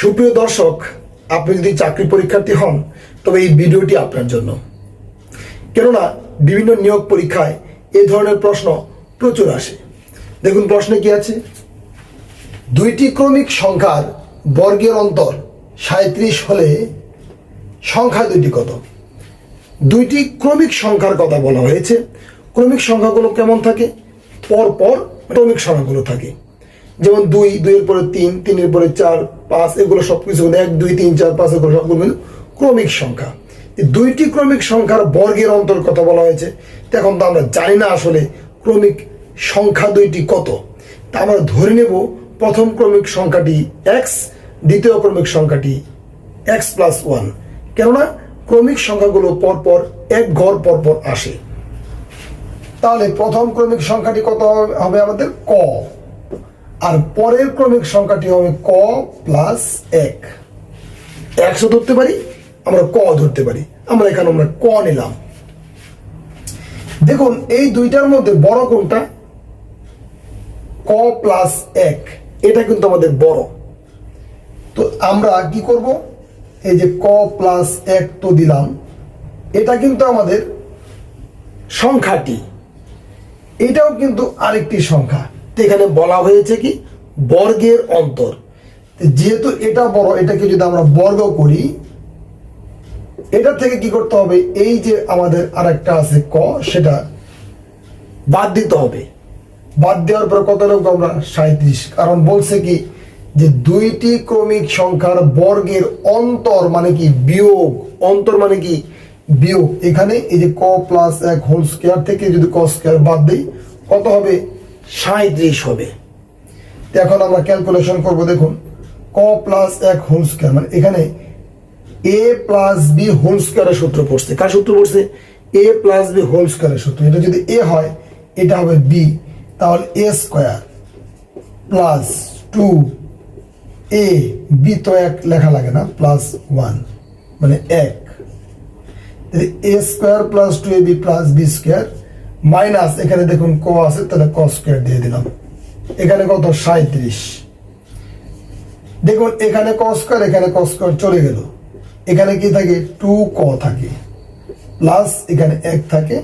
সুপ্রিয় দর্শক, আপনি যদি চাকরি পরীক্ষার্থী হন, তবে এই ভিডিওটি আপনার জন্য। কেননা, বিভিন্ন নিয়োগ পরীক্ষায় এ ধরনের প্রশ্ন প্রচুর আসে। দেখুন প্রশ্নে কি আছে? দুইটি ক্রমিক সংখ্যার বর্গের অন্তর সাঁত্রিশ হলে সংখ্যা দুইটি কত? দুইটি ক্রমিক সংখ্যার কথা বলা হয়েছে। ক্রমিক সংখ্যাগুলো কেমন থাকে? পর পর ক্রমিক সংখ্যাগুলো থাকে। যেমন দুই, দুইয়ের পরে তিন, তিনের পরে চার, পাঁচ, এগুলো সব কিছু এক, দুই, তিন, চার, পাঁচ, এগুলো সবগুলো কিন্তু ক্রমিক সংখ্যা। দুইটি ক্রমিক সংখ্যার বর্গের অন্তর কথা বলা হয়েছে। এখন তো আমরা জানি না আসলে ক্রমিক সংখ্যা দুইটি কত। তা আমরা ধরে নেব প্রথম ক্রমিক সংখ্যাটি এক্স দ্বিতীয় ক্রমিক সংখ্যাটি এক্স প্লাস ওয়ান কেননা ক্রমিক সংখ্যাগুলো পরপর এক ঘর পরপর আসে। তাহলে প্রথম ক্রমিক সংখ্যাটি কত হবে আমাদের? ক। আর পরের ক্রমিক সংখ্যাটি হবে ক প্লাস এক। একশো ধরতে পারি, আমরা ক ধরতে পারি। আমরা এখানে আমরা ক নিলাম। দেখুন, এই দুইটার মধ্যে বড় কোনটা? ক প্লাস এক। এটা কিন্তু আমাদের বড়। তো আমরা কি করব? এই যে ক প্লাস এক তো দিলাম। এটা কিন্তু আমাদের সংখ্যাটি। এটাও কিন্তু আরেকটি সংখ্যা। তো এখানে বলা হয়েছে কি, বর্গের অন্তর। যেহেতু এটা বড়, এটাকে যদি আমরা বর্গ করি এটা থেকে কি করতে হবে? এই যে আমাদের আরেকটা আছে ক, সেটা বাদ দিতে হবে। বাদ দেওয়ার পর কত লোক আমরা? সাঁত্রিশ কারণ বলছে কি, যে দুইটি ক্রমিক সংখ্যার বর্গের অন্তর মানে কি, বিয়োগ। অন্তর মানে কি, বিয়োগ। এখানে এই যে ক প্লাস এক হোল স্কোয়ার থেকে যদি ক স্কোয়ার বাদ দিই, কত হবে? সাঁত্রিশ হবে। এখন আমরা ক্যালকুলেশন করব, দেখুন, ক প্লাস এক হোল স্কোয়ার মানে এখানে এ প্লাস বি হোল স্কোয়ারের সূত্র পড়ছে। কার সূত্র পড়ছে? এ প্লাস বি হোল স্কোয়ারের সূত্র। এটা যদি এ হয়, এটা হবে বি তাহলে A square plus two A B তো এক লেখা লাগে না প্লাস ওয়ান মানে এক। A square plus two A B plus B square minus, এখানে দেখুন ক আছে, তাহলে ক স্কোয়ার দিয়ে দিলাম। এখানে কত? সাঁত্রিশ দেখুন, এখানে ক স্কোয়ার, এখানে ক স্কোয়ার চলে গেল। এখানে কি থাকে? টু ক থাকে। প্লাস এখানে এক থাকে,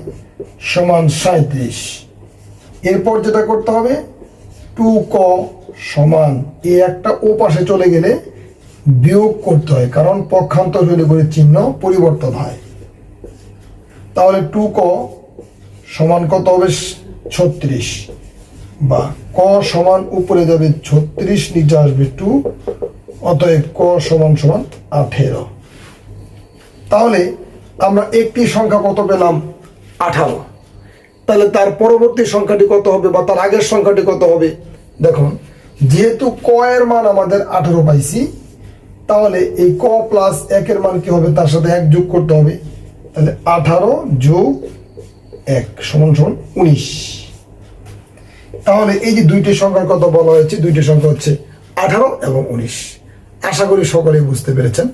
সমান সাঁত্রিশ এরপর যেটা করতে হবে, টু ক সমান এ একটা ও পাশে চলে গেলে বিয়োগ করতে হয়, কারণ পক্ষান্তর চিহ্ন পরিবর্তন হয়। তাহলে টু ক সমান কত হবে? ছত্রিশ। বা ক সমান উপরে যাবে ছত্রিশ, নিচে আসবে টু। অতএব ক সমান সমান আঠেরো। তাহলে আমরা একটি সংখ্যা কত পেলাম? আঠারো। তাহলে তার পরবর্তী সংখ্যাটি কত হবে বা তার আগের সংখ্যাটি কত হবে? দেখুন, যেহেতু ক এর মান আমাদের আঠারো পাইছি, তাহলে এই ক প্লাস একের মান কি হবে? তার সাথে এক যোগ করতে হবে। তাহলে আঠারো যোগ এক সমান সমান উনিশ। তাহলে এই যে দুইটি সংখ্যার কথা বলা হয়েছে, দুইটি সংখ্যা হচ্ছে আঠারো এবং উনিশ। আশা করি সকলেই বুঝতে পেরেছেন।